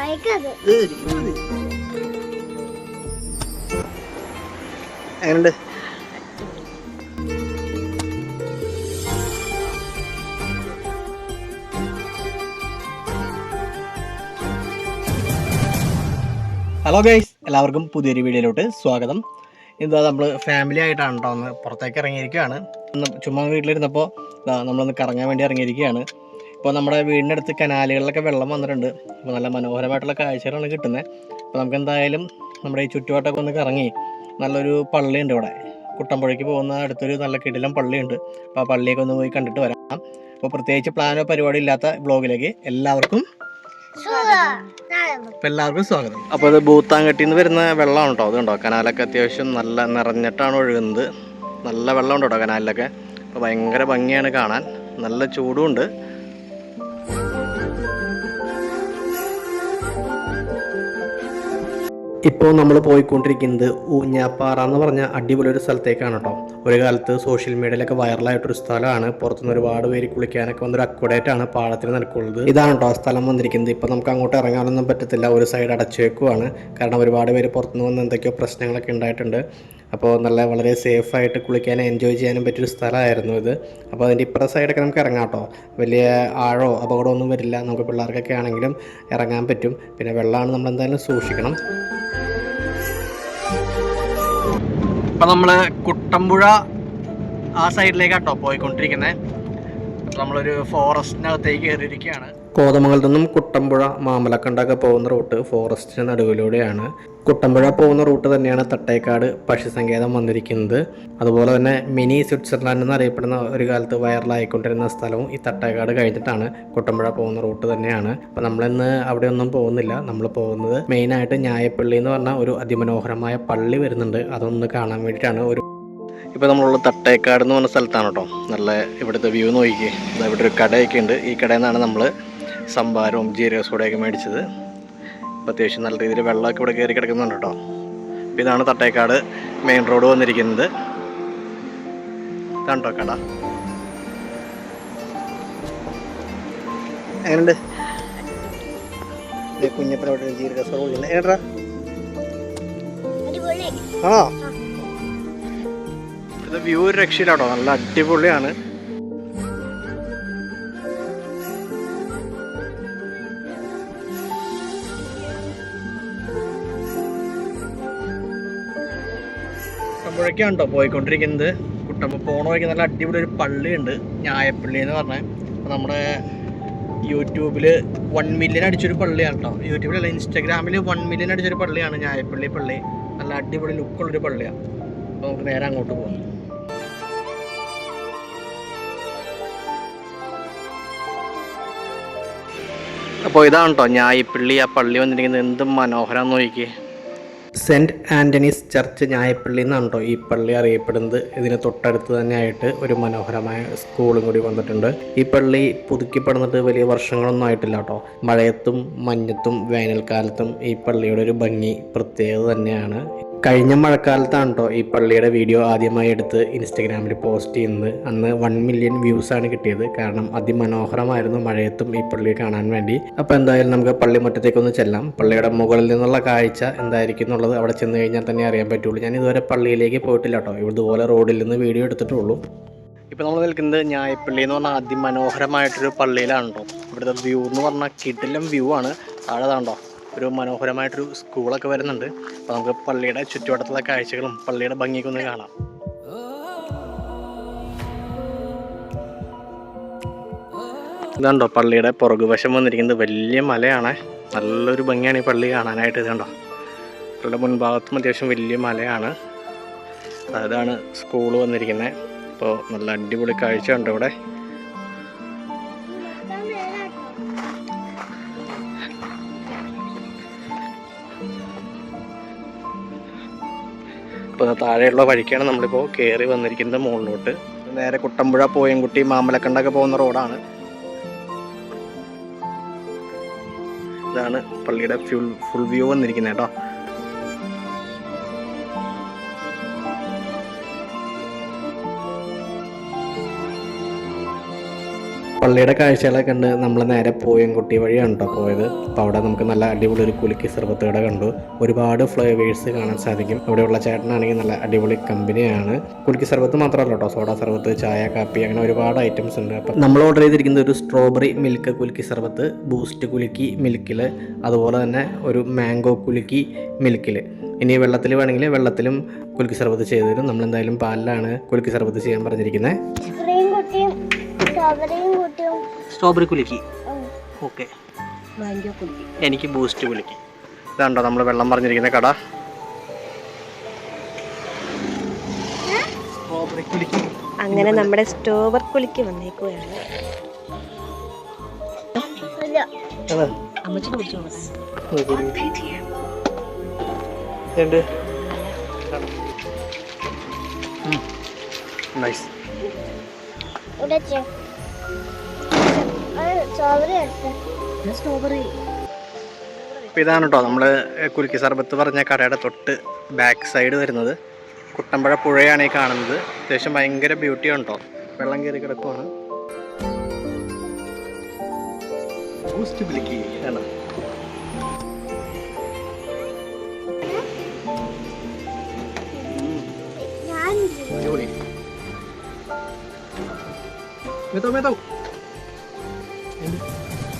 അയക്കത്. എങ്ങനെയുണ്ട് hello guys എല്ലാവർക്കും പുതിയൊരു വീഡിയോയിലോട്ട് സ്വാഗതം. എന്താ നമ്മൾ ഫാമിലി ആയിട്ടാണ് കേട്ടോ ഒന്ന് പുറത്തേക്ക് ഇറങ്ങിയിരിക്കുകയാണ്. ചുമ്മാ വീട്ടിലിരുന്നപ്പോൾ നമ്മളൊന്ന് കറങ്ങാൻ വേണ്ടി ഇറങ്ങിയിരിക്കുകയാണ്. ഇപ്പോൾ നമ്മുടെ വീടിന്റെ അടുത്ത് കനാലുകളിലൊക്കെ വെള്ളം വന്നിട്ടുണ്ട്. അപ്പോൾ നല്ല മനോഹരമായിട്ടുള്ള കാഴ്ചകളാണ് കിട്ടുന്നത് അപ്പോൾ നമുക്ക് എന്തായാലും നമ്മുടെ ഈ ചുറ്റുവട്ടമൊക്കെ ഒന്ന് കറങ്ങി നല്ലൊരു പള്ളിയുണ്ട് ഇവിടെ. കുട്ടമ്പുഴയ്ക്ക് പോകുന്ന അടുത്തൊരു നല്ല കിടിലം പള്ളിയുണ്ട്. അപ്പോൾ ആ പള്ളിയൊക്കെ ഒന്ന് പോയി കണ്ടിട്ട് വരാം. അപ്പോൾ പ്രത്യേകിച്ച് പ്ലാനോ പരിപാടി ഇല്ലാത്ത ബ്ലോഗിലേക്ക് എല്ലാവർക്കും അപ്പോൾ എല്ലാവർക്കും സ്വാഗതം. അപ്പോൾ ഇത് ഭൂത്താങ്കട്ടിയിൽ നിന്ന് വരുന്ന വെള്ളമാണ് കേട്ടോ അത് കണ്ടോ കനാലൊക്കെ അത്യാവശ്യം നല്ല നിറഞ്ഞിട്ടാണ് ഒഴുകുന്നത്. നല്ല വെള്ളമുണ്ട് കേട്ടോ കനാലിലൊക്കെ. അപ്പോൾ ഭയങ്കര ഭംഗിയാണ് കാണാൻ. നല്ല ചൂടുമുണ്ട് ഇപ്പോൾ നമ്മൾ പോയിക്കൊണ്ടിരിക്കുന്നത് ഊഞ്ഞാപ്പാറ എന്ന് പറഞ്ഞ അടിപൊളി ഒരു സ്ഥലത്തേക്കാണ് കേട്ടോ. ഒരു കാലത്ത് സോഷ്യൽ മീഡിയയിലൊക്കെ വൈറലായിട്ടൊരു സ്ഥലമാണ്. പുറത്തുനിന്ന് ഒരുപാട് പേര് കുളിക്കാനൊക്കെ വന്നൊരു അക്വഡേറ്റ് ആണ് പാളത്തിന് നടക്കുള്ളത് ഇതാണ് കേട്ടോ സ്ഥലം വന്നിരിക്കുന്നത്. ഇപ്പോൾ നമുക്ക് അങ്ങോട്ട് ഇറങ്ങാനൊന്നും പറ്റത്തില്ല. ഒരു സൈഡ് അടച്ചു വെക്കുവാണ്. കാരണം ഒരുപാട് പേര് പുറത്തുനിന്ന് വന്ന് എന്തൊക്കെയോ പ്രശ്നങ്ങളൊക്കെ ഉണ്ടായിട്ടുണ്ട്. അപ്പോൾ നല്ല വളരെ സേഫായിട്ട് കുളിക്കാനും എൻജോയ് ചെയ്യാനും പറ്റിയൊരു സ്ഥലമായിരുന്നു ഇത്. അപ്പോൾ അതിന്റെ ഇപ്പുറത്തെ സൈഡൊക്കെ നമുക്ക് ഇറങ്ങാം കേട്ടോ. വലിയ ആഴോ അപകടമൊന്നും വരില്ല. നമുക്ക് പിള്ളേർക്കൊക്കെ ആണെങ്കിലും ഇറങ്ങാൻ പറ്റും. പിന്നെ വെള്ളമാണ് നമ്മൾ എന്തായാലും സൂക്ഷിക്കണം. ഇപ്പം നമ്മൾ കുട്ടമ്പുഴ ആ സൈഡിലേക്കാട്ടോ പോയിക്കൊണ്ടിരിക്കുന്നത് നമ്മളൊരു ഫോറസ്റ്റിനകത്തേക്ക് കയറിയിരിക്കുകയാണ്. കോതമംഗലത്തു നിന്നും കുട്ടമ്പുഴ മാമലക്കണ്ടൊക്കെ പോകുന്ന റൂട്ട് ഫോറസ്റ്റിന് നടുവിലൂടെയാണ്. കുട്ടമ്പുഴ പോകുന്ന റൂട്ട് തന്നെയാണ് തട്ടേക്കാട് പക്ഷി പക്ഷിസങ്കേതം വന്നിരിക്കുന്നത്. അതുപോലെ തന്നെ മിനി സ്വിറ്റ്സർലാൻഡ് എന്നറിയപ്പെടുന്ന ഒരു കാലത്ത് വൈറലായിക്കൊണ്ടിരുന്ന സ്ഥലവും ഈ തട്ടേക്കാട് കഴിഞ്ഞിട്ടാണ് കുട്ടമ്പുഴ പോകുന്ന റൂട്ട് തന്നെയാണ്. അപ്പോൾ നമ്മളിന്ന് അവിടെ ഒന്നും പോകുന്നില്ല. നമ്മൾ പോകുന്നത് മെയിനായിട്ട് ഞായപ്പള്ളി എന്ന് പറഞ്ഞ ഒരു അതിമനോഹരമായ പള്ളി വരുന്നുണ്ട്. അതൊന്ന് കാണാൻ വേണ്ടിയിട്ടാണ് ഒരു ഇപ്പോൾ നമ്മളുള്ള തട്ടേക്കാട് എന്ന് പറഞ്ഞ സ്ഥലത്താണ് കേട്ടോ. നല്ല ഇവിടുത്തെ വ്യൂ നോക്കി ഇതാ ഇവിടെ ഒരു കടയൊക്കെ ഉണ്ട്. ഈ കടയിൽ നിന്നാണ് നമ്മൾ സംഭാരവും ജീരക സോഡയൊക്കെ മേടിച്ചത്. ഇപ്പോൾ അത്യാവശ്യം നല്ല രീതിയിൽ വെള്ളമൊക്കെ ഇവിടെ കയറി കിടക്കുന്നുണ്ട് കേട്ടോ. അപ്പോൾ ഇതാണ് തട്ടേക്കാട് മെയിൻ റോഡ് വന്നിരിക്കുന്നത്. ഇതാണ് കേട്ടോ കട. എങ്ങനെയുണ്ട്? കുഞ്ഞപ്പനോട് ജീരക സോഡ് എങ്ങനെയാ അടിപൊളി ആ. ഇത് വ്യൂ ഒരു നല്ല അടിപൊളിയാണ്. കുട്ടമ്പുഴയ്ക്കാണ് കേട്ടോ പോയിക്കൊണ്ടിരിക്കുന്നത്. കുട്ടമ്പ പോണ വഴിക്ക് നല്ല അടിപൊളി ഒരു പള്ളിയുണ്ട്. ഞായപ്പള്ളി എന്ന് പറഞ്ഞ. നമ്മുടെ യൂട്യൂബിൽ വൺ മില്യൺ അടിച്ചൊരു പള്ളിയാണ് കേട്ടോ യൂട്യൂബിലല്ല ഇൻസ്റ്റാഗ്രാമിൽ വൺ മില്യൺ അടിച്ചൊരു പള്ളിയാണ് ഞായപ്പള്ളി പള്ളി. നല്ല അടിപൊളി ലുക്കുള്ളൊരു പള്ളിയാണ് അപ്പോൾ നമുക്ക് നേരെ അങ്ങോട്ട് പോകാം അപ്പോൾ ഇതാണ് കേട്ടോ ഞായപ്പള്ളി ആ പള്ളി വന്നിരിക്കുന്നത് എന്ത് മനോഹരം നോക്കിയേ. സെന്റ് ആന്റണീസ് ചർച്ച് ഞായപ്പള്ളി എന്നാണ് കേട്ടോ ഈ പള്ളി അറിയപ്പെടുന്നത്. ഇതിന് തൊട്ടടുത്ത് തന്നെ ആയിട്ട് ഒരു മനോഹരമായ സ്കൂളും കൂടി വന്നിട്ടുണ്ട്. ഈ പള്ളി പുതുക്കി വലിയ വർഷങ്ങളൊന്നും ആയിട്ടില്ല കേട്ടോ മഴയത്തും മഞ്ഞത്തും വേനൽക്കാലത്തും ഈ പള്ളിയുടെ ഒരു ഭംഗി പ്രത്യേകത തന്നെയാണ്. കഴിഞ്ഞ മഴക്കാലത്താണ് കേട്ടോ ഈ പള്ളിയുടെ വീഡിയോ ആദ്യമായി എടുത്ത് ഇൻസ്റ്റഗ്രാമിൽ പോസ്റ്റ് ചെയ്യുന്നത്. അന്ന് വൺ മില്യൺ വ്യൂസാണ് കിട്ടിയത്. കാരണം അതിമനോഹരമായിരുന്നു മഴയത്തും ഈ പള്ളി കാണാൻ വേണ്ടി. അപ്പോൾ എന്തായാലും നമുക്ക് പള്ളിമുറ്റത്തേക്കൊന്ന് ചെല്ലാം. പള്ളിയുടെ മുകളിൽ നിന്നുള്ള കാഴ്ച എന്തായിരിക്കും എന്നുള്ളത് അവിടെ ചെന്ന് കഴിഞ്ഞാൽ തന്നെ അറിയാൻ പറ്റുള്ളൂ. ഞാൻ ഇതുവരെ പള്ളിയിലേക്ക് പോയിട്ടില്ല കേട്ടോ ഇതുപോലെ റോഡിൽ നിന്ന് വീഡിയോ എടുത്തിട്ടുള്ളൂ. ഇപ്പോൾ നമ്മൾ നിൽക്കുന്നത് ഞായപ്പള്ളി എന്ന് പറഞ്ഞാൽ അതിമനോഹരമായിട്ടൊരു പള്ളിയിലാണ് കേട്ടോ ഇവിടുത്തെ വ്യൂ എന്ന് പറഞ്ഞാൽ കിടിലം വ്യൂ ആണ്. താഴെ ഒരു മനോഹരമായിട്ടൊരു സ്കൂളൊക്കെ വരുന്നുണ്ട്. അപ്പോൾ നമുക്ക് പള്ളിയുടെ ചുറ്റുവട്ടത്തുള്ള കാഴ്ചകളും പള്ളിയുടെ ഭംഗിയൊക്കെ ഒന്ന് കാണാം. ഇതുണ്ടോ പള്ളിയുടെ പുറകുവശം വന്നിരിക്കുന്നത് വലിയ മലയാണ്. നല്ലൊരു ഭംഗിയാണ് ഈ പള്ളി കാണാനായിട്ട് ഇതുണ്ടോ. പള്ളിയുടെ മുൻഭാഗത്തും അത്യാവശ്യം വലിയ മലയാണ്. അതാണ് സ്കൂൾ വന്നിരിക്കുന്നത്. അപ്പോൾ നല്ല അടിപൊളി കാഴ്ച ഉണ്ട് ഇവിടെ. താഴെയുള്ള വഴിക്കാണ് നമ്മളിപ്പോൾ കയറി വന്നിരിക്കുന്നത് മുകളിലോട്ട് നേരെ കുട്ടമ്പുഴ പോയൻകുട്ടി മാമലക്കണ്ടൊക്കെ പോകുന്ന റോഡാണ്. ഇതാണ് പള്ളിയുടെ ഫുൾ ഫുൾ വ്യൂ വന്നിരിക്കുന്നത് കേട്ടോ. പള്ളിയുടെ കാഴ്ചകളൊക്കെ കണ്ട് നമ്മൾ നേരെ പോയൻകുട്ടി വഴിയാണ് കേട്ടോ പോയത്. അപ്പോൾ അവിടെ നമുക്ക് നല്ല അടിപൊളി ഒരു കുലുക്കി സർബത്ത് കണ്ടു. ഒരുപാട് ഫ്ലേവേഴ്സ് കാണാൻ സാധിക്കും. അവിടെയുള്ള ചേട്ടനാണെങ്കിൽ നല്ല അടിപൊളി കമ്പനിയാണ്. കുലുക്കി സർബത്ത് മാത്രമല്ല കേട്ടോ സോഡ സർബത്ത് ചായ കാപ്പി അങ്ങനെ ഒരുപാട് ഐറ്റംസ് ഉണ്ട്. അപ്പം നമ്മൾ ഓർഡർ ചെയ്തിരിക്കുന്നത് ഒരു സ്ട്രോബെറി മിൽക്ക് കുലുക്കി സർബത്ത് ബൂസ്റ്റ് കുലുക്കി മിൽക്കിൽ അതുപോലെ തന്നെ ഒരു മാംഗോ കുലുക്കി മിൽക്കിൽ ഇനി വെള്ളത്തിൽ വേണമെങ്കിൽ വെള്ളത്തിലും കുലുക്കി സർബത്ത് ചെയ്തു തരും. നമ്മളെന്തായാലും പാലിലാണ് കുലുക്കി സർബത്ത് ചെയ്യാൻ പറഞ്ഞിരിക്കുന്നത്. സ്ട്രോബെറിയും സ്ട്രോബെറി കുലുക്കി. ഓക്കെ മാംഗോ എനിക്ക് ബൂസ്റ്റ് കുലുക്കി. ഇതാണ്ടോ നമ്മൾ വെള്ളം പറഞ്ഞിരിക്കുന്ന കട? സ്ട്രോബെറി കുലുക്കി. അങ്ങനെ നമ്മുടെ സ്റ്റോബർ കുലുക്കി വന്നേക്കുകയാണ് അമ്മച്ചി കുടിച്ചു? നൈസ് ഇവിടെ അപ്പോൾ ഇതാണ് കേട്ടോ നമ്മൾ കുലുക്കി സർബത്ത് പറഞ്ഞ കടയുടെ തൊട്ട് ബാക്ക് സൈഡ് വരുന്നത്. കുട്ടമ്പഴ പുഴയാണ് ഈ കാണുന്നത്. അത്യാവശ്യം ഭയങ്കര ബ്യൂട്ടിയാണ് കേട്ടോ വെള്ളം കയറി കിടക്കുവാണ്. ആണ്. ഞാൻ അടിപൊളി. മെത്തോ മെത്തോ.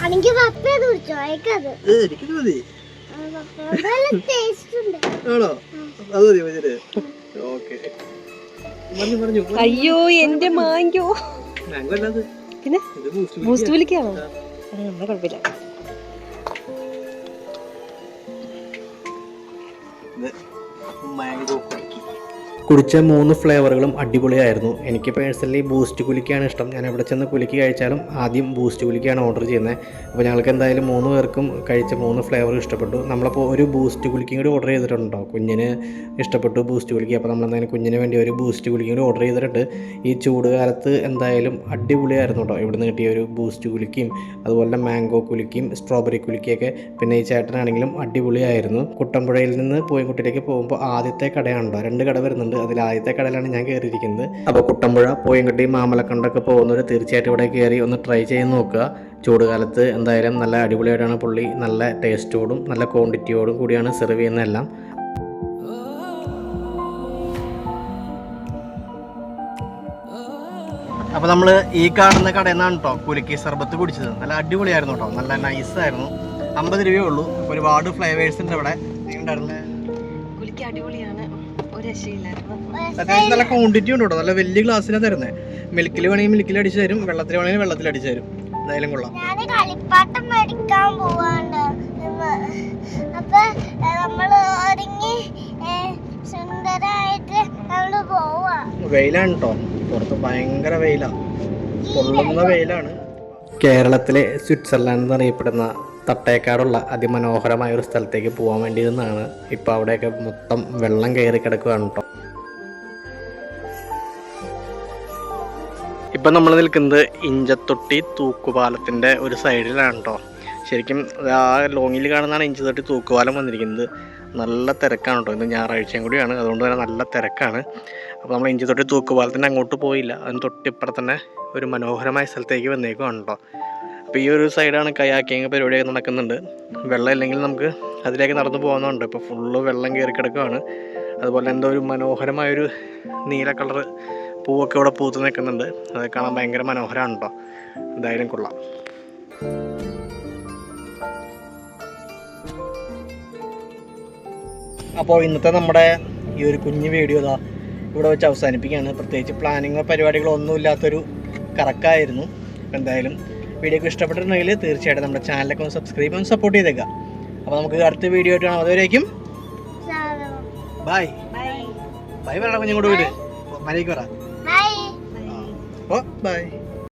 എനിക്ക് പപ്പ കുടിച്ചോ? അയക്കത്. എനിക്കിത് മതി. നല്ല ടേസ്റ്റ് ഉണ്ട്. ആണോ? അത് മതി മതി ഓക്കെ. പറഞ്ഞു പറഞ്ഞു അയ്യോ എന്റെ മാങ്കോ. അല്ലാതെ പിന്നെ? ഇത് ബൂസ്റ്റ് വിളിക്കാണോ നമ്മളെ കുഴപ്പമില്ല. മാംഗോ കുടിച്ച മൂന്ന് ഫ്ലേവറുകളും അടിപൊളിയായിരുന്നു. എനിക്ക് പേഴ്സണലി ബൂസ്റ്റ് കുലിക്കാണ് ഇഷ്ടം. ഞാൻ എവിടെ ചെന്ന് കുലുക്കി കഴിച്ചാലും ആദ്യം ബൂസ്റ്റ് കുലിക്കാണ് ഓർഡർ ചെയ്യുന്നത്. അപ്പോൾ ഞങ്ങൾക്ക് എന്തായാലും മൂന്ന് പേർക്കും കഴിച്ച മൂന്ന് ഫ്ലേവർ ഇഷ്ടപ്പെട്ടു. നമ്മളപ്പോൾ ഒരു ബൂസ്റ്റ് കുലിക്കും കൂടി ഓർഡർ ചെയ്തിട്ടുണ്ടോ? കുഞ്ഞിന് ഇഷ്ടപ്പെട്ടു ബൂസ്റ്റ് കുലിക്കി. അപ്പോൾ നമ്മൾ എന്തായാലും കുഞ്ഞിന് വേണ്ടി ഒരു ബൂസ്റ്റ് കുലിക്കും കൂടി ഓർഡർ ചെയ്തിട്ടുണ്ട്. ഈ ചൂട് കാലത്ത് എന്തായാലും അടിപൊളിയായിരുന്നു കേട്ടോ ഇവിടുന്ന് കിട്ടിയ ഒരു ബൂസ്റ്റ് കുലിക്കും അതുപോലെ മാംഗോ കുലിക്കും സ്ട്രോബെറി കുലിക്കൊക്കെ. പിന്നെ ഈ ചേട്ടനാണെങ്കിലും അടിപൊളിയായിരുന്നു. കുട്ടമ്പുഴയിൽ നിന്ന് പോയൻകുട്ടിയിലേക്ക് പോകുമ്പോൾ ആദ്യത്തെ കടയാണ് കേട്ടോ രണ്ട് കട വരുന്നുണ്ട്. അതിൽ ആദ്യത്തെ കടലാണ് ഞാൻ കയറിയിരിക്കുന്നത്. അപ്പോൾ കുട്ടമ്പുഴ പോയൻകുട്ടി മാമലക്കണ്ടൊക്കെ പോകുന്നവർ തീർച്ചയായിട്ടും ഇവിടെ കയറി ഒന്ന് ട്രൈ ചെയ്ത് നോക്കുക. ചൂട് കാലത്ത് എന്തായാലും നല്ല അടിപൊളിയായിട്ടാണ് പുള്ളി നല്ല ടേസ്റ്റോടും നല്ല ക്വാണ്ടിറ്റിയോടും കൂടിയാണ് സെർവ് ചെയ്യുന്നതെല്ലാം. അപ്പോൾ നമ്മൾ ഈ കാണുന്ന കടയിൽ നിന്നാണ് കേട്ടോ കുലുക്കി സർബത്ത് കുടിച്ചത്. നല്ല അടിപൊളിയായിരുന്നു കേട്ടോ നല്ല നൈസായിരുന്നു അമ്പത് രൂപയേ ഉള്ളൂ. ഒരുപാട് ഫ്ലേവേഴ്സ് ഉണ്ട് ഇവിടെ. ഉണ്ടായിരുന്നു അത്യാവശ്യം നല്ല ക്വാണ്ടിറ്റി ഉണ്ട് കേട്ടോ. നല്ല വലിയ ഗ്ലാസ്സിലാണ് തരുന്നത് മിൽക്കിൽ വേണമെങ്കിൽ മിൽക്കിൽ അടിച്ചു തരും. വെള്ളത്തിൽ വേണമെങ്കിൽ വെള്ളത്തിൽ അടിച്ചു തരും. എന്തായാലും കൊള്ളാം. കളിപ്പാട്ടം മേടിക്കാൻ പോവാണ്ട്. അപ്പൊ ഒരുങ്ങി സുന്ദരായിട്ട് നമ്മൾ പോവാ. വെയിലാണ് കേട്ടോ പുറത്ത് ഭയങ്കര വെയിലാണ് പൊള്ളുന്ന വെയിലാണ്. കേരളത്തിലെ സ്വിറ്റ്സർലാൻഡ് എന്നറിയപ്പെടുന്ന തട്ടേക്കാടുള്ള അതിമനോഹരമായ ഒരു സ്ഥലത്തേക്ക് പോകാൻ വേണ്ടി നിന്നാണ് ഇപ്പോൾ അവിടെയൊക്കെ മൊത്തം വെള്ളം കയറി കിടക്കുകയാണ് കേട്ടോ ഇപ്പം നമ്മൾ നിൽക്കുന്നത് ഇഞ്ചത്തൊട്ടി തൂക്കുപാലത്തിന്റെ ഒരു സൈഡിലാണ് കേട്ടോ. ശരിക്കും ആ ലോങ്ങിൽ കാണുന്നതാണ് ഇഞ്ചത്തൊട്ടി തൂക്കുപാലം വന്നിരിക്കുന്നത്. നല്ല തിരക്കാണ് കേട്ടോ. ഇന്ന് ഞായറാഴ്ചയും കൂടിയാണ്. അതുകൊണ്ട് തന്നെ നല്ല തിരക്കാണ്. അപ്പോൾ നമ്മൾ ഇഞ്ചത്തൊട്ടി തൂക്കുപാലത്തിന്റെ അങ്ങോട്ട് പോയില്ല. അതിന് തൊട്ടിപ്പുറത്ത് തന്നെ ഒരു മനോഹരമായ സ്ഥലത്തേക്ക് വന്നേക്കുവാണ് കേട്ടോ. അപ്പോൾ ഈ ഒരു സൈഡാണ് കയാക്കിങ് പരിപാടിയൊക്കെ നടക്കുന്നുണ്ട്. വെള്ളം ഇല്ലെങ്കിൽ നമുക്ക് അതിലേക്ക് നടന്നു പോകുന്നുണ്ട് ഇപ്പോൾ ഫുള്ള് വെള്ളം കയറി കിടക്കുകയാണ് അതുപോലെ എന്തോ ഒരു മനോഹരമായൊരു നീല കളർ പൂവൊക്കെ ഇവിടെ പൂത്ത് നിൽക്കുന്നുണ്ട്. അത് കാണാൻ ഭയങ്കര മനോഹരമാണ് കേട്ടോ എന്തായാലും കൊള്ളാം. അപ്പോൾ ഇന്നത്തെ നമ്മുടെ ഈ ഒരു കുഞ്ഞു വീഡിയോ ഇതാ ഇവിടെ വെച്ച് അവസാനിപ്പിക്കുകയാണ്. പ്രത്യേകിച്ച് പ്ലാനിങ്ങോ പരിപാടികളോ ഒന്നും ഇല്ലാത്തൊരു കറക്കായിരുന്നു. എന്തായാലും വീഡിയോക്ക് ഇഷ്ടപ്പെട്ടിട്ടുണ്ടെങ്കിൽ തീർച്ചയായിട്ടും നമ്മുടെ ചാനലൊക്കെ ഒന്ന് സബ്സ്ക്രൈബ് ഒന്ന് സപ്പോർട്ട് ചെയ്തേക്കാം അപ്പോൾ നമുക്ക് അടുത്ത വീഡിയോ ആയിട്ട് കാണാം. അതുവരേക്കും ബൈ ബൈ പറയണം കുഞ്ഞും കൂടെ വീട് മലയ്ക്ക് പറ. By oh by